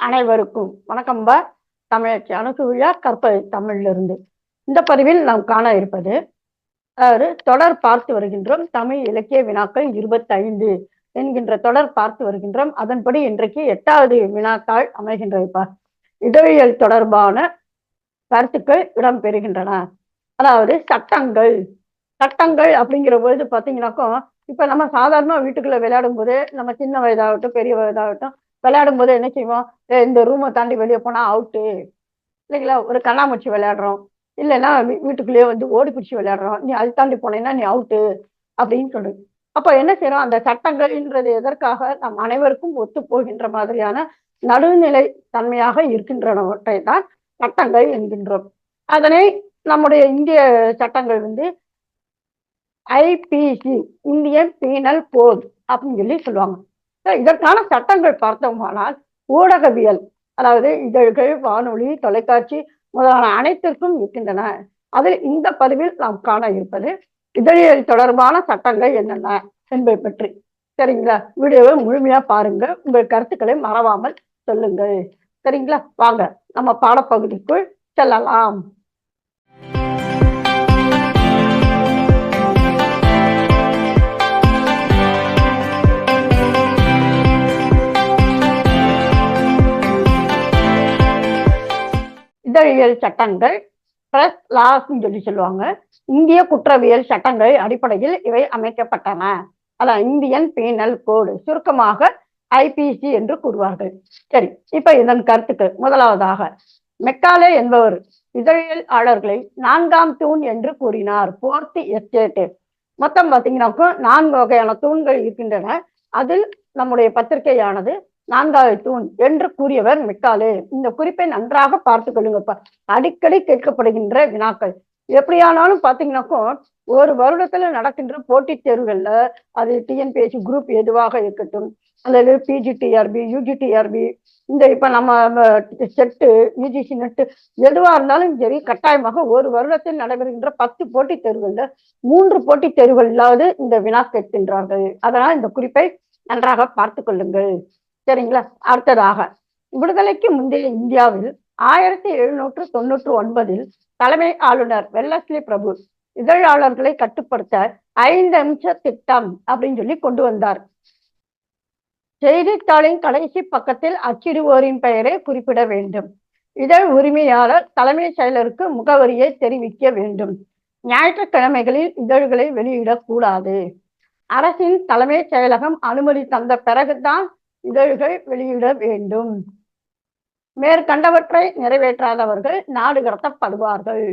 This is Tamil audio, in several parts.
அனைவருக்கும் வணக்கம்பா தமிழச்சி அணுகுவிழா கற்பது தமிழ்ல இருந்து இந்த பதிவில் நாம் காண இருப்பது அதாவது தொடர் பார்த்து வருகின்றோம். தமிழ் இலக்கிய வினாக்கள் இருபத்தைந்து என்கின்ற தொடர் பார்த்து வருகின்றோம். அதன்படி இன்றைக்கு எட்டாவது வினாத்தாள் அமைகின்றதுப்பா இடவியல் தொடர்பான கருத்துக்கள் இடம்பெறுகின்றன. அதாவது சட்டங்கள். சட்டங்கள் அப்படிங்கிற பொழுது பார்த்தீங்கன்னாக்கோ இப்ப நம்ம சாதாரணமாக வீட்டுக்குள்ள விளையாடும் போது நம்ம சின்ன வயதாகட்டும் பெரிய வயதாகட்டும் விளையாடும் போது என்ன செய்வோம்? இந்த ரூமை தாண்டி வெளியே போனா அவுட்டு இல்லைங்களா? ஒரு கண்ணாமூச்சி விளையாடுறோம். இல்லைன்னா வீ- வீட்டுக்குள்ளேயே வந்து ஓடி பிடிச்சி விளையாடுறோம். நீ அது தாண்டி போனேன்னா நீ அவுட்டு அப்படின்னு சொல்லு. அப்போ என்ன செய்யறோம்? அந்த சட்டங்கள்ன்றது எதற்காக நம் அனைவருக்கும் ஒத்து போகின்ற மாதிரியான நடுநிலை தன்மையாக இருக்கின்றனவற்றை தான் சட்டங்கள் என்கின்றோம். அதனை நம்முடைய இந்திய சட்டங்கள் வந்து ஐபிசி இந்தியன் பீனல் கோட் அப்படின்னு சொல்லி சொல்லுவாங்க. இதற்கான சட்டங்கள் பார்த்தோமானால் ஊடகவியல் அதாவது இதழ்கள் வானொலி தொலைக்காட்சி முதலான அனைத்திற்கும் இருக்கின்றன. அதில் இந்த பதிவில் நாம் காண இருப்பது இதழியல் தொடர்பான சட்டங்கள் என்னென்ன என்பதை பற்றி. சரிங்களா? வீடியோவை முழுமையா பாருங்க உங்கள் கருத்துக்களை மறவாமல் சொல்லுங்கள். சரிங்களா? வாங்க நம்ம பாடப்பகுதிக்குள் செல்லலாம். குற்றவியல் சட்டங்கள் பிரஸ் லாஸ்ன்னு சொல்லி சொல்லுவாங்க. இந்திய குற்றவியல் சட்டங்கள் அடிப்படையில் இவை அமைக்கப்பட்டன. அதான் இந்தியன் பீனல் கோடு சுருக்கமாக ஐபிசி என்று கூறுவார்கள். சரி இப்ப இதன் கருத்துக்கள். முதலாவதாக மெக்காலே என்பவர் இதழியலாளர்களை நான்காம் தூண் என்று கூறினார். போர்த் எஸ்டேட் மொத்தம் பார்த்தீங்கன்னாக்கும் நான்கு வகையான தூண்கள் இருக்கின்றன. அதில் நம்முடைய பத்திரிகையானது நான்காவது தூண் என்று கூறியவர் மிக்காலே இந்த குறிப்பை நன்றாக பார்த்து கொள்ளுங்கப்பா. அடிக்கடி கேட்கப்படுகின்ற வினாக்கள். எப்படியானாலும் பாத்தீங்கன்னாக்கோ ஒரு வருடத்துல நடக்கின்ற போட்டித் தேர்வுகள்ல அது டிஎன்பிஎஸ்சி குரூப் எதுவாக இருக்கட்டும் அல்லது பிஜிடிஆர்பி யூஜிடிஆர்பி இந்த இப்ப நம்ம செட்டு யூஜிசி நெட்டு எதுவா இருந்தாலும் சரி கட்டாயமாக ஒரு வருடத்தில் நடைபெறுகின்ற பத்து போட்டித் தேர்வுகள்ல மூன்று போட்டித் தேர்வுகளாவது இந்த வினா கேட்கின்றார்கள். அதனால் இந்த குறிப்பை நன்றாக பார்த்து கொள்ளுங்கள். சரிங்களா? அடுத்ததாக விடுதலைக்கு முந்தைய இந்தியாவில் ஆயிரத்தி எழுநூற்று தொண்ணூற்று ஒன்பதில் தலைமை ஆளுநர் வெள்ளஸ்லி பிரபு இதழாளர்களை கட்டுப்படுத்த ஐந்து அம்ச திட்டம் அப்படின்னு சொல்லி கொண்டு வந்தார். செய்தித்தாளின் கடைசி பக்கத்தில் அச்சிடுவோரின் பெயரை குறிப்பிட வேண்டும். இதழ் உரிமையாளர் தலைமைச் செயலருக்கு முகவரியை தெரிவிக்க வேண்டும். ஞாயிற்றுக்கிழமைகளில் இதழ்களை வெளியிடக்கூடாது அரசின் தலைமைச் செயலகம் அனுமதி தந்த பிறகுதான் இதழ்கள் வெளியிட வேண்டும். மேற்கண்டவற்றை நிறைவேற்றாதவர்கள் நாடு கடத்தப்படுவார்கள்.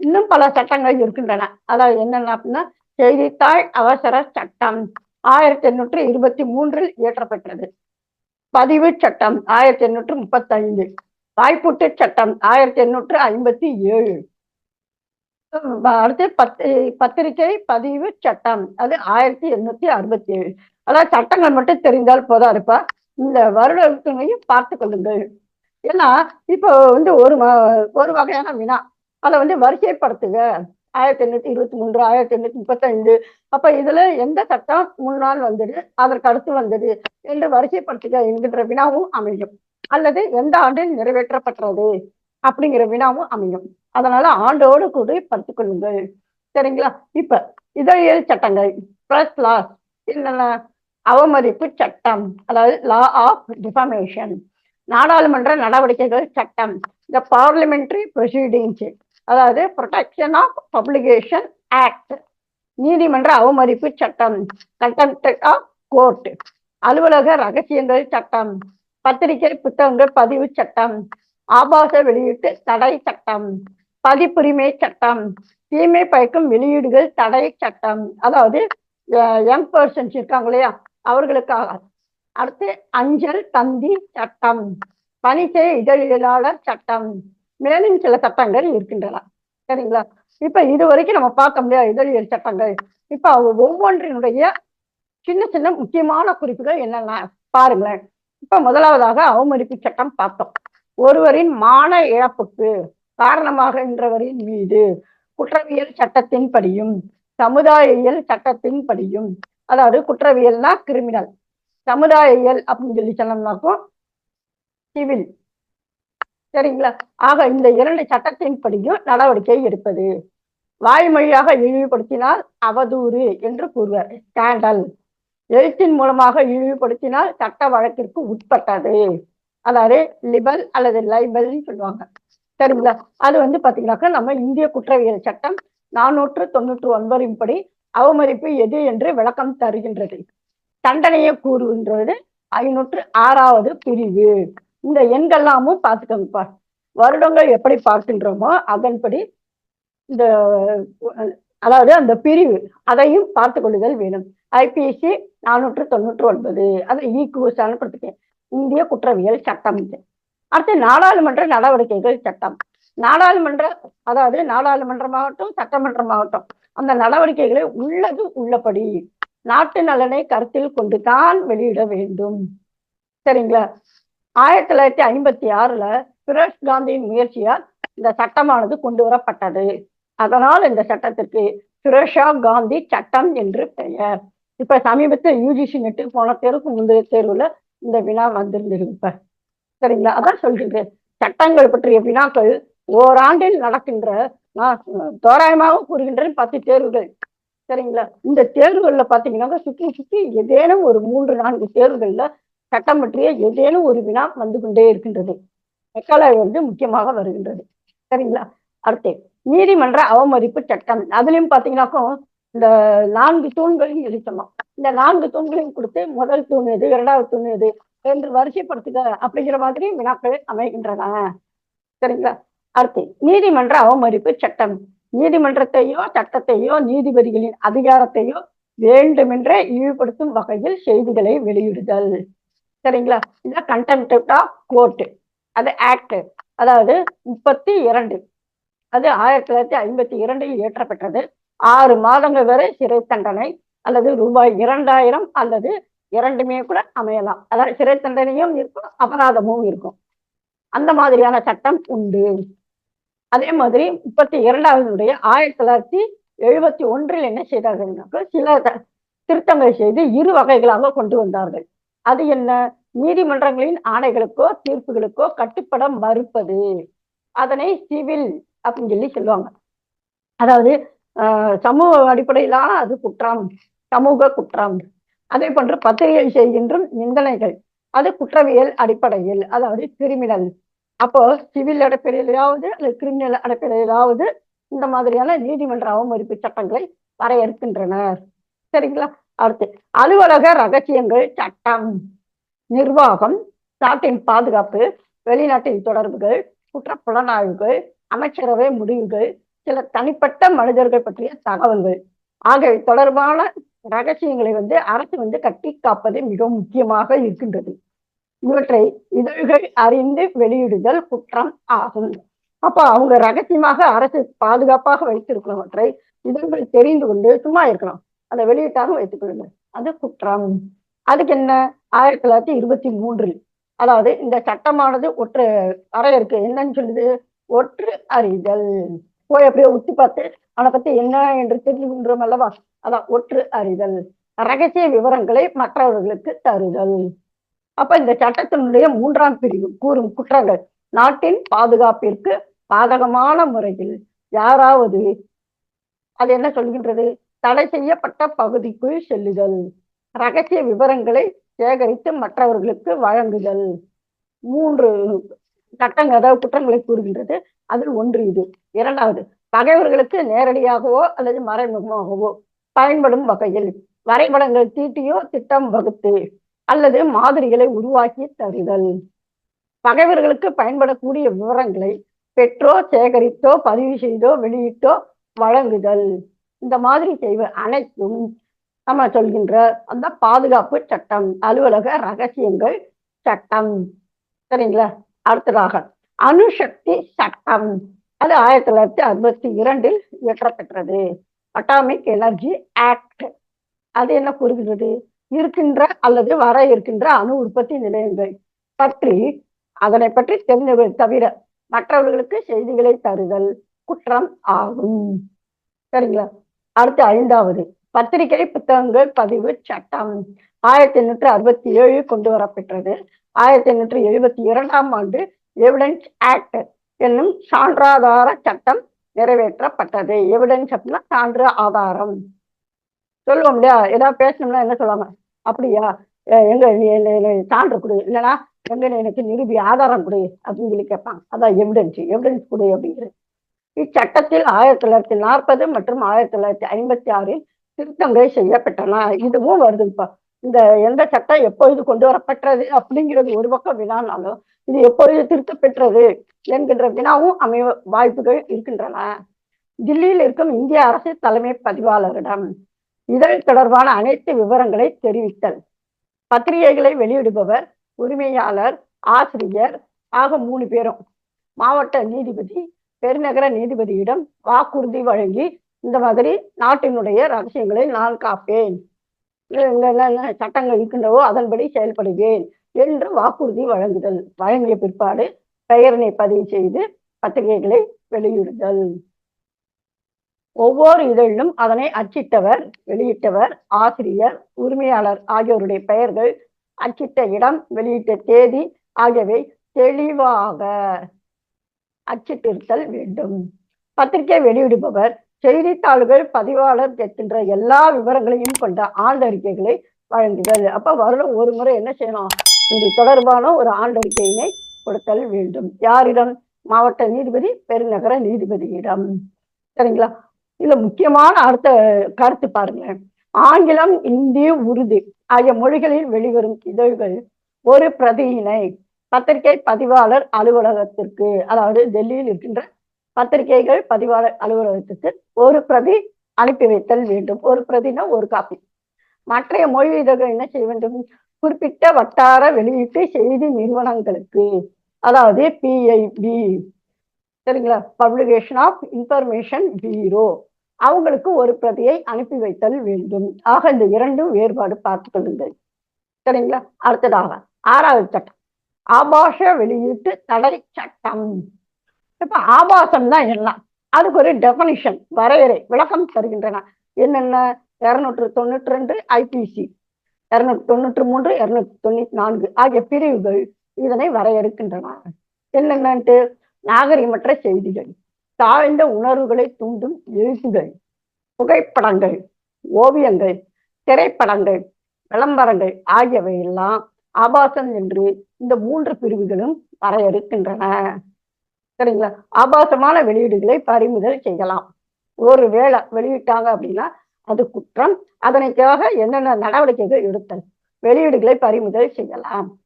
இன்னும் பல சட்டங்கள் இருக்கின்றன. அதாவது என்னென்ன அப்படின்னா செய்தித்தாள் அவசர சட்டம் ஆயிரத்தி எண்ணூற்று இருபத்தி மூன்றில் இயற்றப்பட்டது பதிவு சட்டம் ஆயிரத்தி எண்ணூற்று முப்பத்தி ஐந்து வாய்ப்பூட்டு சட்டம் ஆயிரத்தி எண்ணூற்று ஐம்பத்தி ஏழு. அடுத்து பத்திரிகை பதிவு சட்டம் அது ஆயிரத்தி எண்ணூத்தி அறுபத்தி ஏழு. அதாவது சட்டங்கள் மட்டும் தெரிந்தால் போதாதுப்பா இந்த வருடத்தையும் பார்த்து கொள்ளுங்கள். ஏன்னா இப்போ வந்து ஒரு ஒரு வகையான வினா. அதை வந்து வரிசைப்படுத்துக. ஆயிரத்தி எண்ணூத்தி இருபத்தி மூன்று ஆயிரத்தி எண்ணூத்தி முப்பத்தைந்து. அப்ப இதுல எந்த சட்டம் முன்னால் வந்தது அதற்கு அடுத்து வந்தது என்று வரிசைப்படுத்துக என்கின்ற வினாவும் அமையும். அல்லது எந்த ஆண்டில் நிறைவேற்றப்பட்டது அப்படிங்கிற வினாவும் அமையும். அதனால ஆண்டோடு கூட படித்துக் கொள்ளுங்கள். சரிங்களா? இப்ப இதழியல் சட்டங்கள் பிளஸ் லாஸ் என்னென்ன? அவமதிப்பு சட்டம் அதாவது லா ஆஃப் டிஃபமேஷன் நாடாளுமன்ற நடவடிக்கைகள் சட்டம். இந்த பார்லிமெண்ட்ரி ப்ரொசீடிங்ஸ் அதாவது ப்ரொடெக்ஷன் ஆஃப் பப்ளிகேஷன் ஆக்ட் நீதிமன்ற அவமதிப்பு சட்டம் கண்டெம்ட் ஆஃப் கோர்ட் அலுவலக ரகசியங்கள் சட்டம் பத்திரிகை புத்தகங்கள் பதிவு சட்டம் ஆபாச வெளியீட்டு தடை சட்டம் பதிப்புரிமை சட்டம் தீமை பயக்கும் வெளியீடுகள் தடை சட்டம். அதாவது யங் பர்சன்ஸ் இருக்காங்க இல்லையா? அவர்களுக்காக. அடுத்து அஞ்சல் தந்தி சட்டம். பணிச்சை இதழியலாளர் சட்டம். மேலும் சில சட்டங்கள் இருக்கின்றன. சரிங்களா? இப்ப இது வரைக்கும் நம்ம பார்க்க முடியாது இதழியல் சட்டங்கள். இப்ப ஒவ்வொன்றினுடைய சின்ன சின்ன முக்கியமான குறிப்புகள் என்னென்ன? பாருங்களேன். இப்ப முதலாவதாக அவமதிப்பு சட்டம் பார்த்தோம். ஒருவரின் மான இழப்புக்கு காரணமாகின்றவரின் மீது குற்றவியல் சட்டத்தின்படியும் சமுதாயியல் சட்டத்தின்படியும் அதாவது குற்றவியல்னா கிரிமினல் சமுதாயியல் அப்படின்னு சொல்லி சொன்னோம்னாக்கும் சிவில் சரிங்களா? ஆக இந்த இரண்டு சட்டத்தின் படியும் நடவடிக்கை எடுப்பது. வாய்மொழியாக இழிவுபடுத்தினால் அவதூறு என்று கூறுவார். ஸ்கேண்டல் எழுத்தின் மூலமாக இழிவுபடுத்தினால் சட்ட வழக்கிற்கு உட்பட்டது. அதாவது லிபல் அல்லது லைபல்னு சொல்லுவாங்க. சரிங்களா? அது வந்து பாத்தீங்கன்னாக்கா நம்ம இந்திய குற்றவியல் சட்டம் நானூற்று தொண்ணூற்று ஒன்பதின் படி அவமதிப்பு எது என்று விளக்கம் தருகின்றது. தண்டனையை கூறுகின்றது ஐநூற்று ஆறாவது பிரிவு. இந்த எண்கள்லாமும் பார்த்துக்கோங்கப்பா. வருடங்கள் எப்படி பார்க்கின்றோமோ அதன்படி இந்த அதாவது அந்த பிரிவு அதையும் பார்த்து கொள்ளுதல் வேணும். ஐபிசி நானூற்று தொண்ணூற்று ஒன்பது அதை ஈக்குவசான கொடுத்துருக்கேன். இந்திய குற்றவியல் சட்டம் இது. அடுத்து நாடாளுமன்ற நடவடிக்கைகள் சட்டம். நாடாளுமன்ற அதாவது நாடாளுமன்றமாகட்டும் சட்டமன்றமாகட்டும் அந்த நடவடிக்கைகளை உள்ளது உள்ளபடி நாட்டு நலனை கருத்தில் கொண்டுதான் வெளியிட வேண்டும். சரிங்களா? ஆயிரத்தி தொள்ளாயிரத்தி ஐம்பத்தி ஆறுல சுரேஷ் காந்தியின் முயற்சியால் இந்த சட்டமானது கொண்டு வரப்பட்டது. அதனால் இந்த சட்டத்திற்கு சுரேஷா காந்தி சட்டம் என்று பெயர். இப்ப சமீபத்தில் யூஜிசி நெட்டு போன தேர்வுக்கு முந்தைய தேர்வுல இந்த வினா வந்திருந்திருக்கு. இப்ப சரிங்களா? அதான் சொல்றீங்க சட்டங்கள் பற்றிய வினாக்கள் ஓராண்டில் நடக்கின்ற தோராயமாக கூறுகின்றேன். பத்து தேர்வுகள். சரிங்களா? இந்த தேர்வுகள்ல பாத்தீங்கன்னாக்கா சுற்றி சுற்றி ஏதேனும் ஒரு மூன்று நான்கு தேர்வுகள்ல சட்டம் பற்றிய ஏதேனும் ஒரு வினா வந்து கொண்டே இருக்கின்றது. மெக்காலை வந்து முக்கியமாக வருகின்றது. சரிங்களா? அடுத்து நீதிமன்ற அவமதிப்பு சட்டம். அதுலயும் பாத்தீங்கன்னாக்கும் இந்த நான்கு தூண்களையும் எழுத்தணும் இந்த நான்கு தூண்களையும் கொடுத்து முதல் தூண் எது இரண்டாவது தூண் எது என்று வரிசைப்படுத்துக அப்படிங்கிற மாதிரி வினாக்கள் அமைகின்றன. சரிங்களா? அடுத்து நீதிமன்ற அவமதிப்பு சட்டம். நீதிமன்றத்தையோ சட்டத்தையோ நீதிபதிகளின் அதிகாரத்தையோ வேண்டுமென்றே இழிவுபடுத்தும் வகையில் செய்திகளை வெளியிடுதல். சரிங்களா? இந்த கண்டெம்ட் ஆஃப் கோர்ட் அது ஆக்ட் அதாவது முப்பத்தி இரண்டு. அது ஆயிரத்தி தொள்ளாயிரத்தி ஐம்பத்தி இரண்டில் இயற்றப்பட்டது. ஆறு மாதங்கள் வரை சிறை தண்டனை அல்லது ரூபாய் இரண்டாயிரம் அல்லது இரண்டுமே கூட அமையலாம். அதாவது சிறை தண்டனையும் இருக்கும் அபராதமும் இருக்கும். அந்த மாதிரியான சட்டம் உண்டு. அதே மாதிரி முப்பத்தி இரண்டாவதுடைய ஆயிரத்தி தொள்ளாயிரத்தி எழுபத்தி ஒன்றில் என்ன செய்தார்கள் சில திருத்தங்கள் செய்து இரு வகைகளாக கொண்டு வந்தார்கள். அது என்ன? நீதிமன்றங்களின் ஆணைகளுக்கோ தீர்ப்புகளுக்கோ கட்டுப்பட மறுப்பது. அதனை சிவில் அப்படின்னு சொல்லி சொல்லுவாங்க. அதாவது சமூக அடிப்படையிலான அது குற்றம் சமூக குற்றம். அதே போன்று பத்திரிகை செய்கின்ற நிந்தனைகள். அது குற்றவியல் அடிப்படையில் அதாவது கிரிமினல். அப்போ சிவில் அடிப்படையிலாவது அல்லது கிரிமினல் அடிப்படையிலாவது இந்த மாதிரியான நீதிமன்ற அவமதிப்பு சட்டங்களை வரையறுக்கின்றனர் சரிங்களா? அடுத்து அலுவலக ரகசியங்கள் சட்டம் நிர்வாகம் நாட்டின் பாதுகாப்பு வெளிநாட்டின் தொடர்புகள் குற்ற புலனாய்வுகள் அமைச்சரவை முடிவுகள் சில தனிப்பட்ட மனிதர்கள் பற்றிய தகவல்கள். ஆகியவை தொடர்பான ரகசியங்களை வந்து அரசு வந்து கட்டி காப்பது மிக முக்கியமாக இருக்கின்றது. இவற்றை இதழ்கள் அறிந்து வெளியிடுதல் குற்றம் ஆகும். அப்ப அவங்க ரகசியமாக அரசு பாதுகாப்பாக வைத்திருக்கிறவற்றை இதழ்கள் தெரிந்து கொண்டு சும்மா இருக்கலாம். அதை வெளியிட்டாக வைத்துக் கொள்ளுங்கள். அது குற்றம். அதுக்கு என்ன? ஆயிரத்தி தொள்ளாயிரத்தி இருபத்தி மூன்றில். அதாவது இந்த சட்டமானது ஒற்று வரையறுக்கு என்னன்னு சொல்லுது? ஒற்று அறிதல். போய் அப்படியே உத்தி பார்த்து அவனை பத்தி என்ன என்று தெரிஞ்சுக்கின்றோம் அல்லவா? அதான் ஒற்று அறிதல். ரகசிய விவரங்களை மற்றவர்களுக்கு தருதல். அப்ப இந்த சட்டத்தினுடைய மூன்றாம் பிரிவு கூறும் குற்றங்கள். நாட்டின் பாதுகாப்பிற்கு பாதகமான முறையில் யாராவது அது என்ன சொல்கின்றது? தடை செய்யப்பட்ட பகுதிக்குள் செல்லுதல். ரகசிய விவரங்களை சேகரித்து மற்றவர்களுக்கு வழங்குதல். மூன்று சட்டங்கள் அதாவது குற்றங்களை கூறுகின்றது. அதில் ஒன்று இது. இரண்டாவது பகைவர்களுக்கு நேரடியாகவோ அல்லது மறைமுகமாகவோ பயன்படும் வகையில் வரைபடங்கள் தீட்டியோ திட்டம் வகுத்து அல்லது மாதிரிகளை உருவாக்கி தருதல். பகைவர்களுக்கு பயன்படக்கூடிய விவரங்களை பெற்றோ சேகரித்தோ பதிவு செய்தோ வெளியிட்டோ வழங்குதல். இந்த மாதிரி செய்வ அனைத்தும் நம்ம சொல்கின்ற அந்த பாதுகாப்பு சட்டம் அலுவலக ரகசியங்கள் சட்டம். சரிங்களா? அடுத்ததாக அணுசக்தி சட்டம். அது ஆயிரத்தி தொள்ளாயிரத்தி அறுபத்தி இரண்டில் இயற்றப்பெற்றது. அட்டாமிக் எனர்ஜி ஆக்ட் அது என்ன கூறுகிறது? இருக்கின்ற அல்லது வர இருக்கின்ற அணு உற்பத்தி நிலையங்கள் பற்றி அதனை பற்றி தெரிந்தவர்கள் தவிர மற்றவர்களுக்கு செய்திகளை தருதல் குற்றம் ஆகும். சரிங்களா? அடுத்து ஐந்தாவது. பத்திரிகை புத்தகங்கள் பதிவு சட்டம். ஆயிரத்தி எண்ணூற்றி அறுபத்தி ஏழு கொண்டு வரப்பெற்றது. ஆயிரத்தி எண்ணூற்றி எழுபத்தி இரண்டாம் ஆண்டு எவிடன்ஸ் ஆக்ட் என்னும் சான்றாதார சட்டம் நிறைவேற்றப்பட்டது. எவிடன்ஸ் அப்படின்னா சான்று ஆதாரம். சொல்லுவோம் இல்லையா? ஏதாவது பேசணும்னா என்ன சொல்லுவாங்க? அப்படியா? எங்க என்ன- சான்று கொடு. இல்லைன்னா எங்க எனக்கு நிரூபி ஆதாரம் கொடு அப்படின்னு சொல்லி கேட்பாங்க. அதான் எவிடன்ஸ் எவிடன்ஸ் கொடு அப்படிங்கிறது. இச்சட்டத்தில் ஆயிரத்தி தொள்ளாயிரத்தி நாற்பது மற்றும் ஆயிரத்தி தொள்ளாயிரத்தி ஐம்பத்தி ஆறில் திருத்தங்கள் செய்யப்பட்டன. இதுவும் வருது இப்போ. இந்த எந்த சட்டம் எப்பொழுது கொண்டு வரப்பட்டது அப்படிங்கிறது ஒரு பக்கம் வினானாலும் இது எப்பொழுது திருத்தப்பெற்றது என்கின்ற வினாவும் அமைய வாய்ப்புகள் இருக்கின்றன. தில்லியில் இருக்கும் இந்திய அரசு தலைமை பதிவாளரிடம் இதழ் தொடர்பான அனைத்து விவரங்களை தெரிவித்தல். பத்திரிகைகளை வெளியிடுபவர் உரிமையாளர் ஆசிரியர் ஆக மூணு பேரும். மாவட்ட நீதிபதி பெருநகர நீதிபதியிடம் வாக்குறுதி வழங்கி இந்த மாதிரி நாட்டினுடைய ரகசியங்களை நான் காப்பேன். சட்டங்கள் இருக்கின்றவோ அதன்படி செயல்படுவேன் என்று வாக்குறுதி வழங்குதல். வழங்கிய பிற்பாடு பெயரினை பதிவு செய்து பத்திரிகைகளை வெளியிடுதல். ஒவ்வொரு இதழிலும் அதனை அச்சிட்டவர் வெளியிட்டவர் ஆசிரியர் உரிமையாளர் ஆகியோருடைய பெயர்கள் அச்சிட்ட இடம் வெளியிட்ட தேதி ஆகியவை தெளிவாக அச்சிட்டிருத்தல் வேண்டும். பத்திரிகை வெளியிடுபவர் செய்தித்தாள்கள் பதிவாளர் கேட்கின்ற எல்லா விவரங்களையும் கொண்ட ஆண்டறிக்கைகளை வழங்குதல். அப்ப வருடம் ஒரு முறை என்ன செய்யணும்? இது தொடர்பான ஒரு ஆண்டறிக்கையினை கொடுத்தல் வேண்டும். யாரிடம்? மாவட்ட நீதிபதி பெருநகர நீதிபதியிடம். சரிங்களா? இதுல முக்கியமான அர்த்த கருத்து பாருங்களேன். ஆங்கிலம் இந்தி உருது ஆகிய மொழிகளில் வெளிவரும் இதழ்கள் ஒரு பிரதியினை பத்திரிகை பதிவாளர் அலுவலகத்திற்கு அதாவது டெல்லியில் இருக்கின்ற பத்திரிகைகள் பதிவாளர் அலுவலகத்திற்கு ஒரு பிரதி அனுப்பி வைத்தல் வேண்டும். ஒரு பிரதினா ஒரு காப்பி. மற்றைய மொழி இதழ்கள் என்ன செய்ய வேண்டும்? குறிப்பிட்ட வட்டார வெளியீட்டு செய்தி நிறுவனங்களுக்கு அதாவது பிஐபி சரிங்களா? பப்ளிகேஷன் ஆஃப் இன்ஃபர்மேஷன் பீரோ அவங்களுக்கு ஒரு பிரதியை அனுப்பி வைத்தல் வேண்டும். ஆக இந்த இரண்டும் வேறுபாடு பார்த்து கொள்ளுங்கள். சரிங்களா? அடுத்ததாக ஆறாவது சட்டம். ஆபாச வெளியீட்டு தடை சட்டம். இப்ப ஆபாசம் தான் என்ன அதுக்கு ஒரு டெபனிஷன் வரையறை விளக்கம் தருகின்றன. என்னென்ன? இருநூற்று தொண்ணூற்றி ரெண்டு ஐபிசி இருநூற்றி தொண்ணூற்றி மூன்று இருநூற்றி தொண்ணூத்தி நான்கு ஆகிய பிரிவுகள் இதனை வரையறுக்கின்றன. என்னென்னட்டு நாகரிகமற்ற செய்திகள் தாழ்ந்த உணர்வுகளை தூண்டும் எழுத்துகள் புகைப்படங்கள் ஓவியங்கள் திரைப்படங்கள் விளம்பரங்கள் ஆகியவை எல்லாம் ஆபாசம் என்று இந்த மூன்று பிரிவுகளும் வரையறுக்கின்றன. சரிங்களா? ஆபாசமான வெளியீடுகளை பறிமுதல் செய்யலாம். ஒரு வேளை வெளியிட்டாங்க அப்படின்னா அது குற்றம். அதனைக்காக என்னென்ன நடவடிக்கைகள் எடுத்தல்? வெளியீடுகளை பறிமுதல் செய்யலாம்.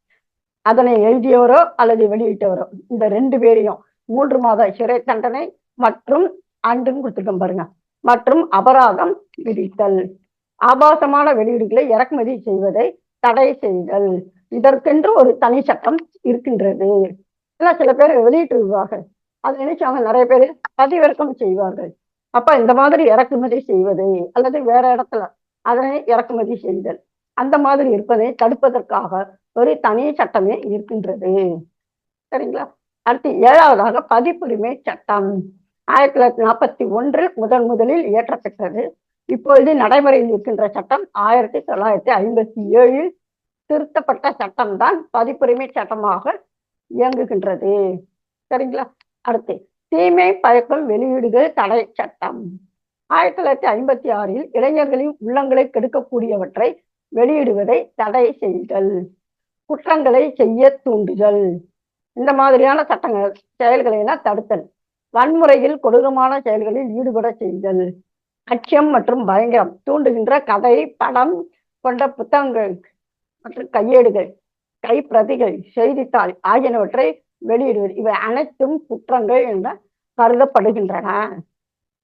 அதனை எழுதியவரோ அல்லது வெளியிட்டவரோ. இந்த ரெண்டு பேரையும் மூன்று மாத சிறை தண்டனை மற்றும் அன்றுன்னு கொடுத்துருக்கோம் பாருங்க. மற்றும் அபராதம் விதித்தல். ஆபாசமான வெளியீடுகளை இறக்குமதி செய்வதை தடை செய்தல். இதற்கென்று ஒரு தனி சட்டம் இருக்கின்றது. ஏன்னா சில பேர் வெளியிட்டு விடுவார்கள் அது அவங்க நிறைய பேர் பதிவிறக்கம் செய்வார்கள். அப்ப இந்த மாதிரி இறக்குமதி செய்வது அல்லது வேற இடத்துல அதனை இறக்குமதி செய்தல். அந்த மாதிரி இருப்பதை தடுப்பதற்காக ஒரு தனி சட்டமே இருக்கின்றது. சரிங்களா? அடுத்து ஏழாவதாக பதிப்புரிமை சட்டம். ஆயிரத்தி தொள்ளாயிரத்தி நாற்பத்தி ஒன்றில் முதன் முதலில் இயற்றப்பட்டது. இப்பொழுது நடைமுறையில் இருக்கின்ற சட்டம் ஆயிரத்தி தொள்ளாயிரத்தி ஐம்பத்தி ஏழில் திருத்தப்பட்ட சட்டம்தான் பதிப்புரிமை சட்டமாக இயங்குகின்றது. சரிங்களா? அடுத்து தீமை பயக்கம் வெளியீடுகள் தடை சட்டம். ஆயிரத்தி தொள்ளாயிரத்தி ஐம்பத்தி ஆறில் இளைஞர்களின் உள்ளங்களை கெடுக்கக்கூடியவற்றை வெளியிடுவதை தடை செய்தல். குற்றங்களை செய்ய தூண்டுதல். இந்த மாதிரியான சட்டங்கள் செயல்களை எல்லாம் தடுத்தல். வன்முறையில் கொடூரமான செயல்களில் ஈடுபட செய்தல். அச்சம் மற்றும் பயங்கரம் தூண்டுகின்ற கதை படம் கொண்ட புத்தகங்கள் மற்றும் கையேடுகள் கைப்பிரதிகள் செய்தித்தாள் ஆகியனவற்றை வெளியிடுவது. இவை அனைத்தும் குற்றங்கள் என கருதப்படுகின்றன.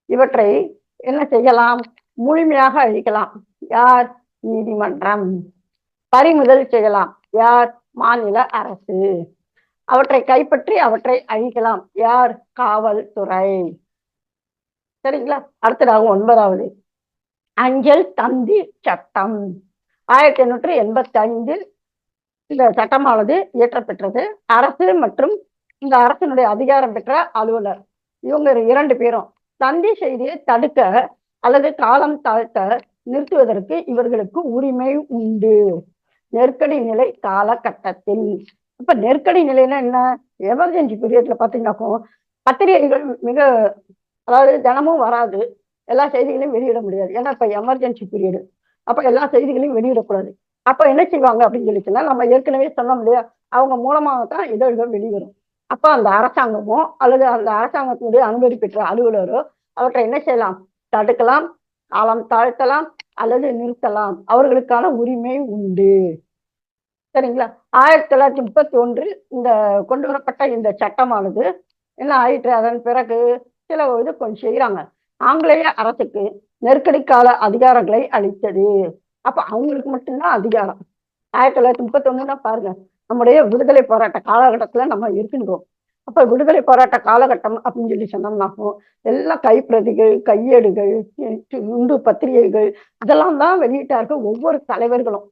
இவற்றை என்ன செய்யலாம்? முழுமையாக அழிக்கலாம். யார்? நீதிமன்றம். பறிமுதல் செய்யலாம். யார் மாநில அரசு? அவற்றை கைப்பற்றி அவற்றை அழிக்கலாம். யார்? காவல்துறை. சரிங்களா? அடுத்ததாக ஒன்பதாவது. அஞ்சல் தந்தி சட்டம். ஆயிரத்தி எண்ணூற்றி எண்பத்தி ஐந்தில் இந்த சட்டமானது இயற்றப்பெற்றது. அரசு மற்றும் இந்த அரசினுடைய அதிகாரம் பெற்ற அலுவலர். இவங்க இரண்டு பேரும். தந்தி செய்தியை தடுக்க அல்லது காலம் தாழ்த்த நிறுத்துவதற்கு இவர்களுக்கு உரிமை உண்டு. நெருக்கடி நிலை காலகட்டத்தில். இப்ப நெருக்கடி நிலைன்னா என்ன? எமர்ஜென்சி பீரியட்ல பாத்தீங்கன்னாக்கும் பத்திரிகைகள் மிக அதாவது தினமும் வராது. எல்லா செய்திகளையும் வெளியிட முடியாது. ஏன்னா இப்ப எமர்ஜென்சி பீரியடு அப்ப எல்லா செய்திகளையும் வெளியிடக்கூடாது. அப்ப என்ன செய்வாங்க அப்படின்னு சொல்லி நம்ம ஏற்கனவே சொன்னோம் இல்லையா? அவங்க மூலமாக தான் இதழ்கள் வெளிவரும். அப்ப அந்த அரசாங்கமோ அல்லது அந்த அரசாங்கத்தினுடைய அனுமதி பெற்ற அலுவலரோ அவற்றை என்ன செய்யலாம்? தடுக்கலாம். காலம் தாழ்த்தலாம். அல்லது நிறுத்தலாம். அவர்களுக்கான உரிமை உண்டு. சரிங்களா? ஆயிரத்தி தொள்ளாயிரத்தி முப்பத்தி ஒன்றில் இந்த கொண்டு வரப்பட்ட இந்த சட்டமானது என்ன ஆயிற்று? அதன் பிறகு சில இது கொஞ்சம் செய்யறாங்க ஆங்கிலேய அரசுக்கு நெருக்கடி கால அதிகாரங்களை அளித்தது. அப்ப அவங்களுக்கு மட்டும்தான் அதிகாரம். ஆயிரத்தி தொள்ளாயிரத்தி முப்பத்தி ஒண்ணுனா பாருங்க. நம்முடைய விடுதலை போராட்ட காலகட்டத்துல நம்ம இருக்கின்றோம். அப்ப விடுதலை போராட்ட காலகட்டம் அப்படின்னு சொல்லி சொன்னோம்னாக்கும் எல்லா கைப்பிரதிகள் கையேடுகள் உண்டு பத்திரிகைகள் இதெல்லாம் தான் வெளியிட்டார்கள் ஒவ்வொரு தலைவர்களும்.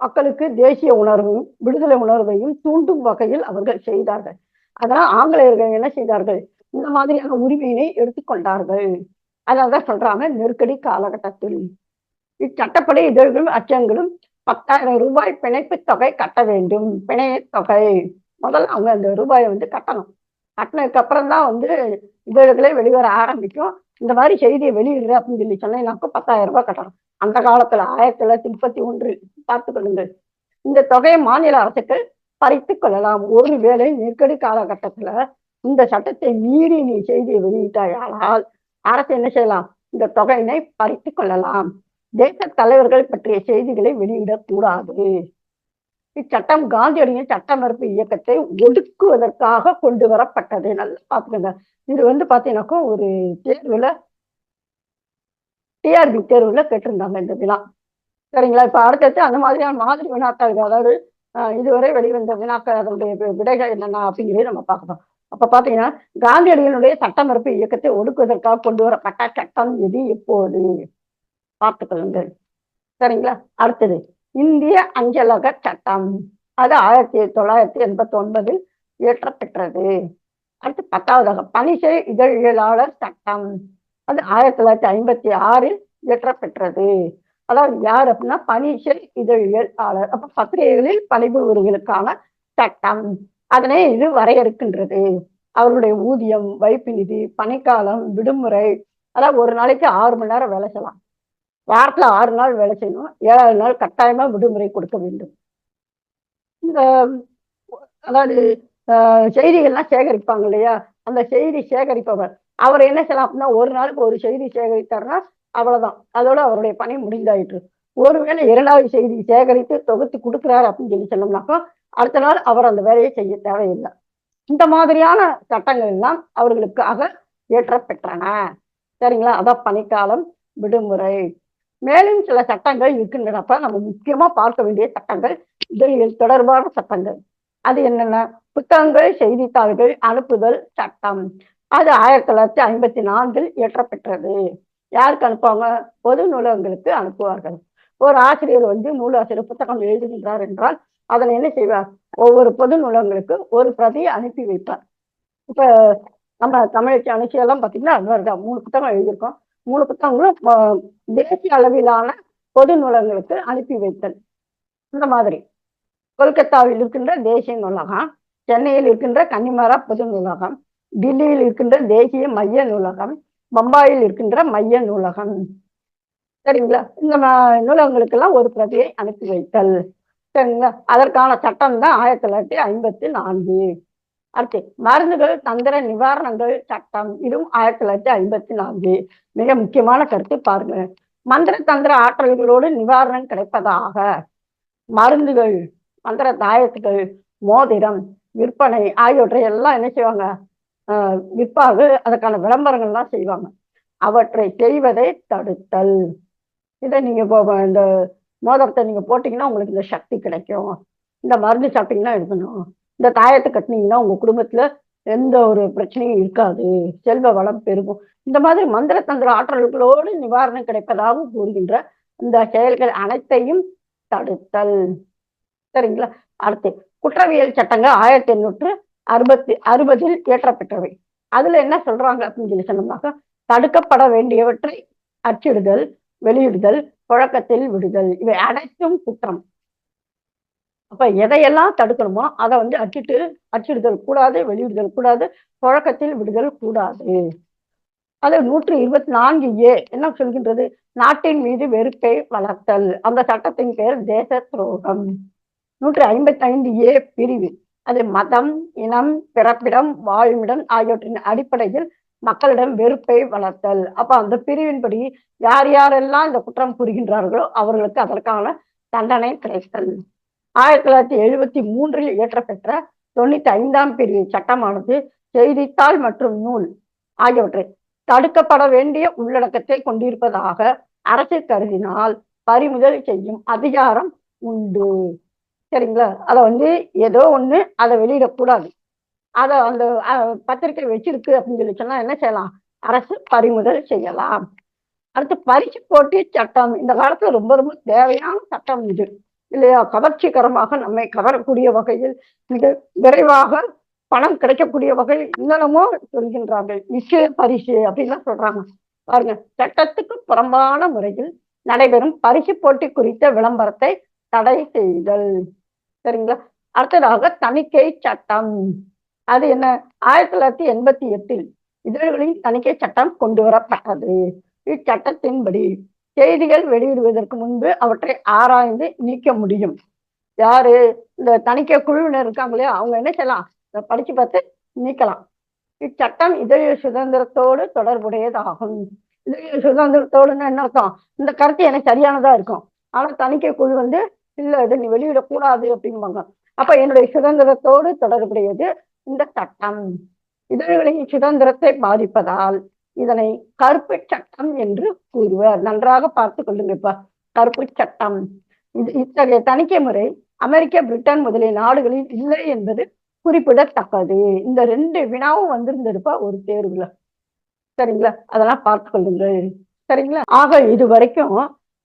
மக்களுக்கு தேசிய உணர்வையும் விடுதலை உணர்வையும் தூண்டும் வகையில் அவர்கள் செய்தார்கள். அதனால் ஆங்கிலேயர்கள் என்ன செய்தார்கள்? இந்த மாதிரியான உரிமையினை எடுத்துக்கொண்டார்கள் அதனாலதான் சொல்றாங்க நெருக்கடி காலகட்டத்தில். இச்சட்டப்படி இதழ்களும் அச்சங்களும் பத்தாயிரம் ரூபாய் பிணைப்பு தொகை கட்ட வேண்டும். பிணைய தொகை. முதல்ல அவங்க அந்த ரூபாயை வந்து கட்டணும். கட்டினதுக்கு அப்புறம் தான் வந்து இதழ்களே வெளிவர ஆரம்பிக்கும். இந்த மாதிரி செய்தியை வெளியிடுற அப்படின்னு சொல்லி சொன்னீங்கன்னாக்கும் பத்தாயிரம் ரூபாய் கட்டணும். அந்த காலத்துல ஆயிரத்தி தொள்ளாயிரத்தி முப்பத்தி ஒன்றில் பார்த்து கொள்ளுங்கள். இந்த தொகையை மாநில அரசுகள் பறித்து கொள்ளலாம். ஒருவேளை நெருக்கடி காலகட்டத்துல இந்த சட்டத்தை மீறி நீ செய்தியை வெளியிட்டாயானால் அரசு என்ன செய்யலாம்? இந்த தொகையினை பறித்து கொள்ளலாம். தேச தலைவர்கள் பற்றிய செய்திகளை வெளியிடக்கூடாது இச்சட்டம் காந்தியடியின் சட்ட மறுப்பு இயக்கத்தை ஒடுக்குவதற்காக கொண்டு வரப்பட்டது. நல்லா பாத்துக்கோங்க இது வந்து பாத்தீங்கன்னாக்கா ஒரு தேர்வுல டிஆர்பி தேர்வுல கேட்டிருந்தாங்க இந்த வினா சரிங்களா? இப்ப அடுத்தடுத்து அந்த மாதிரியான மாதிரி வினாக்கள் அதாவது இதுவரை வெளிவந்த வினாக்கள் அதனுடைய விடைகள் என்னென்ன அப்படிங்கிறத நம்ம பார்க்கணும். அப்ப பாத்தீங்கன்னா காந்தியடிகளுடைய சட்ட மறுப்பு இயக்கத்தை ஒடுக்குவதற்காக கொண்டு வரப்பட்ட சட்டம் எது எப்போது பார்த்துக்கொள்ளுங்கள். சரிங்களா? அடுத்தது இந்திய அஞ்சலக சட்டம். அது ஆயிரத்தி தொள்ளாயிரத்தி எண்பத்தி ஒன்பதில் இயற்றப்பெற்றது. அடுத்து பத்தாவதாக பணிசை இதழியலாளர் சட்டம். அது ஆயிரத்தி தொள்ளாயிரத்தி ஐம்பத்தி ஆறில் இயற்றப்பெற்றது. அதாவது யார் அப்படின்னா பணிசை இதழியலாளர். அப்ப பத்திரிகைகளில் பணிபுரிவர்களுக்கான சட்டம். அதனை இது வரையறுக்கின்றது. அவர்களுடைய ஊதியம் வைப்பு நிதி பணிக்காலம் விடுமுறை. அதாவது ஒரு நாளைக்கு ஆறு மணி நேரம் வேலை செய்யலாம். வாரத்துல ஆறு நாள் வேலை செய்யணும். ஏழாவது நாள் கட்டாயமா விடுமுறை கொடுக்க வேண்டும். இந்த அதாவது செய்திகள்லாம் சேகரிப்பாங்க இல்லையா? அந்த செய்தி சேகரிப்பவர். அவர் என்ன செய்யலாம் அப்படின்னா ஒரு நாளுக்கு ஒரு செய்தி சேகரித்தார்னா அவ்வளவுதான். அதோட அவருடைய பணி முடிந்தாயிற்று. ஒருவேளை இரண்டாவது செய்தி சேகரித்து தொகுத்து கொடுக்குறாரு அப்படின்னு சொல்லி சொன்னோம்னாக்கா அடுத்த நாள் அவர் அந்த வேலையை செய்ய தேவையில்லை. இந்த மாதிரியான சட்டங்கள் எல்லாம் அவர்களுக்காக ஏற்ற பெற்றன சரிங்களா? அதான் பனிக்காலம் விடுமுறை. மேலும் சில சட்டங்கள் இருக்கின்றனப்ப நம்ம முக்கியமா பார்க்க வேண்டிய சட்டங்கள் இதழியல் தொடர்பான சட்டங்கள். அது என்னென்ன புத்தகங்கள் செய்தித்தாள்கள் அனுப்புதல் சட்டம். அது ஆயிரத்தி தொள்ளாயிரத்தி ஐம்பத்தி நான்கில் இயற்றப்பெற்றது. யாருக்கு அனுப்புவாங்க? பொது நூலகங்களுக்கு அனுப்புவார்கள். ஒரு ஆசிரியர் வந்து நூலாசிரியர் புத்தகம் எழுதுகின்றார் என்றால் அதனை என்ன செய்வார்? ஒவ்வொரு பொது நூலகங்களுக்கு ஒரு பிரதியை அனுப்பி வைப்பார். இப்ப நம்ம தமிழச்சி அனுச்சியெல்லாம் பார்த்தீங்கன்னா அது வருதா மூணு புத்தகம் எழுதியிருக்கோம். மூணு புத்தகங்களும் தேசிய அளவிலான பொது நூலகங்களுக்கு அனுப்பி வைத்தல். இந்த மாதிரி. கொல்கத்தாவில் இருக்கின்ற தேசிய நூலகம் சென்னையில் இருக்கின்ற கன்னிமரா பொது நூலகம் டில்லியில் இருக்கின்ற தேசிய மைய நூலகம் பம்பாயில் இருக்கின்ற மைய நூலகம். சரிங்களா? இந்த நூலகங்களுக்கெல்லாம் ஒரு பிரதியை அனுப்பி வைத்தல். சரிங்களா? அதற்கான சட்டம் தான் ஆயிரத்தி தொள்ளாயிரத்தி ஐம்பத்தி நான்கு. அடுத்து மருந்துகள் தந்திர நிவாரணங்கள் சட்டம் இதுவும் ஆயிரத்தி தொள்ளாயிரத்தி ஐம்பத்தி நான்கு. மிக முக்கியமான கருத்து பாருங்க. மந்திர தந்திர ஆற்றல்களோடு நிவாரணம் கிடைப்பதாக. மருந்துகள் மந்திர தாயத்துகள் மோதிரம் விற்பனை ஆகியவற்றை எல்லாம் என்ன செய்வாங்க? விற்பாது அதற்கான விளம்பரங்கள் விளம்பரங்கள்லாம் செய்வாங்க. அவற்றை செய்வதை தடுத்தல். இதை நீங்க இந்த மோதிரத்தை நீங்க போட்டீங்கன்னா உங்களுக்கு இந்த சக்தி கிடைக்கும். இந்த மருந்து சாப்பிட்டீங்கன்னா இருக்கணும் இந்த தாயத்தை கட்டினீங்கன்னா உங்க குடும்பத்துல எந்த ஒரு பிரச்சனையும் இருக்காது. செல்வ வளம் பெருகும். இந்த மாதிரி மந்திர தந்திர ஆற்றல்களோடு நிவாரணம் கிடைப்பதாக கூறுகின்ற இந்த செயல்கள் அனைத்தையும் தடுத்தல். சரிங்களா? அடுத்து குற்றவியல் சட்டங்கள் ஆயிரத்தி எண்ணூற்று அறுபத்தி அறுபதில் இயற்றப்பெற்றவை. அதுல என்ன சொல்றாங்க அப்படின்னு சொல்லி சொன்னோம்னாக்கா தடுக்கப்பட வேண்டியவற்றை அச்சிடுதல் வெளியிடுதல் புழக்கத்தில் விடுதல். இவை அனைத்தும் குற்றம். அப்ப எதையெல்லாம் தடுக்கணுமோ அதை வந்து அச்சிட்டு அச்சிடுதல் கூடாது வெளியிடுதல் கூடாது புழக்கத்தில் விடுதல் கூடாது. அது நூற்றி இருபத்தி நான்கு ஏ என்ன சொல்கின்றது? நாட்டின் மீது வெறுப்பை வளர்த்தல். அந்த சட்டத்தின் பெயர் தேச துரோகம் நூற்றி ஐம்பத்தி ஐந்து ஏ பிரிவு. அது மதம் இனம் பிறப்பிடம் வாழ்விடம் ஆகியவற்றின் அடிப்படையில் மக்களிடம் வெறுப்பை வளர்த்தல். அப்ப அந்த பிரிவின்படி யார் யாரெல்லாம் இந்த குற்றம் புரிகின்றார்களோ அவர்களுக்கு அதற்கான தண்டனை கிடைத்தல். ஆயிரத்தி தொள்ளாயிரத்தி எழுபத்தி மூன்றில் இயற்றப்பெற்ற தொண்ணூத்தி ஐந்தாம் பிரிவு சட்டமானது செய்தித்தாள் மற்றும் நூல் ஆகியவற்றை தடுக்கப்பட வேண்டிய உள்ளடக்கத்தை கொண்டிருப்பதாக அரசு கருதினால் பறிமுதல் செய்யும் அதிகாரம் உண்டு. சரிங்களா? அதை வந்து ஏதோ ஒண்ணு அதை வெளியிடக்கூடாது அதை அந்த பத்திரிக்கை வச்சிருக்கு அப்படின்னு சொல்லி சொன்னா என்ன செய்யலாம்? அரசு பறிமுதல் செய்யலாம். அடுத்து பரிசு போட்டி சட்டம். இந்த காலத்துல ரொம்ப ரொம்ப தேவையான சட்டம் இது. இல்லையா? கவர்ச்சிகரமாக நம்மை கவரக்கூடிய வகையில் மிக விரைவாக பணம் கிடைக்கக்கூடிய வகையில் இன்னமுமோ சொல்கின்றார்கள். நிச்சய பரிசு அப்படின்லாம் சொல்றாங்க. பாருங்க சட்டத்துக்கு புறம்பான முறையில் நடைபெறும் பரிசு போட்டி குறித்த விளம்பரத்தை தடை செய்தல். சரிங்களா? அடுத்ததாக தணிக்கை சட்டம். அது என்ன? ஆயிரத்தி தொள்ளாயிரத்தி எண்பத்தி எட்டில் இதழ்களின் தணிக்கை சட்டம் கொண்டு வரப்பட்டது. இச்சட்டத்தின்படி செய்திகள் வெளியிடுவதற்கு முன்பு அவற்றை ஆராய்ந்து நீக்க முடியும். யாரு? இந்த தணிக்கை குழுவினர் இருக்காங்க இல்லையா? அவங்க என்ன செய்யலாம்? இதை படிச்சு பார்த்து நீக்கலாம். இச்சட்டம் இதய சுதந்திரத்தோடு தொடர்புடையதாகும். இதய சுதந்திரத்தோடுன்னு என்ன அர்த்தம்? இந்த கருத்து எனக்கு சரியானதா இருக்கும். ஆனா தணிக்கை குழு வந்து இல்ல இது நீ வெளியிடக்கூடாது அப்படிம்பாங்க. அப்ப என்னுடைய சுதந்திரத்தோடு தொடர்புடையது இந்த சட்டம். இதழ்களின் சுதந்திரத்தை பாதிப்பதால் இதனை கருப்பு சட்டம் என்று கூறுவர். நன்றாக பார்த்து கொள்ளுங்கப்பா. கருப்பு சட்டம். இத்தகைய தணிக்கை முறை அமெரிக்க பிரிட்டன் முதலிய நாடுகளில் இல்லை என்பது குறிப்பிடத்தக்கது. இந்த ரெண்டு வினாவும் வந்திருந்திருப்பா ஒரு தேர்வுல. சரிங்களா? அதெல்லாம் பார்த்து கொள்ளுங்கள். சரிங்களா? ஆக இது வரைக்கும்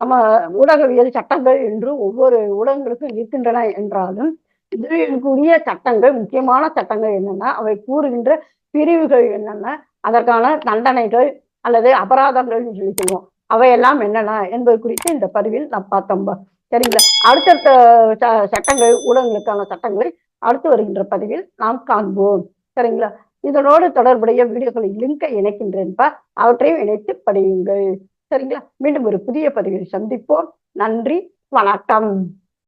நம்ம ஊடகவியல் சட்டங்கள் என்று ஒவ்வொரு ஊடகங்களுக்கும் இருக்கின்றன என்றாலும் இதற்குரிய சட்டங்கள் முக்கியமான சட்டங்கள் என்னன்னா அவை கூறுகின்ற பிரிவுகள் என்னென்ன அதற்கான தண்டனைகள் அல்லது அபராதங்கள்னு சொல்லி சொல்லுவோம். அவையெல்லாம் என்னென்ன என்பது குறித்து இந்த பதிவில் நாம் பார்த்தோம் சரிங்களா? அடுத்தடுத்த சட்டங்கள் ஊடகங்களுக்கான சட்டங்களை அடுத்து வருகின்ற பதிவில் நாம் காண்போம். சரிங்களா? இதனோடு தொடர்புடைய வீடியோக்களின் லிங்கை இணைக்கின்றேன்பா அவற்றையும் இணைத்து படியுங்கள். சரிங்களா? மீண்டும் ஒரு புதிய பதிவில் சந்திப்போம். நன்றி. வணக்கம்.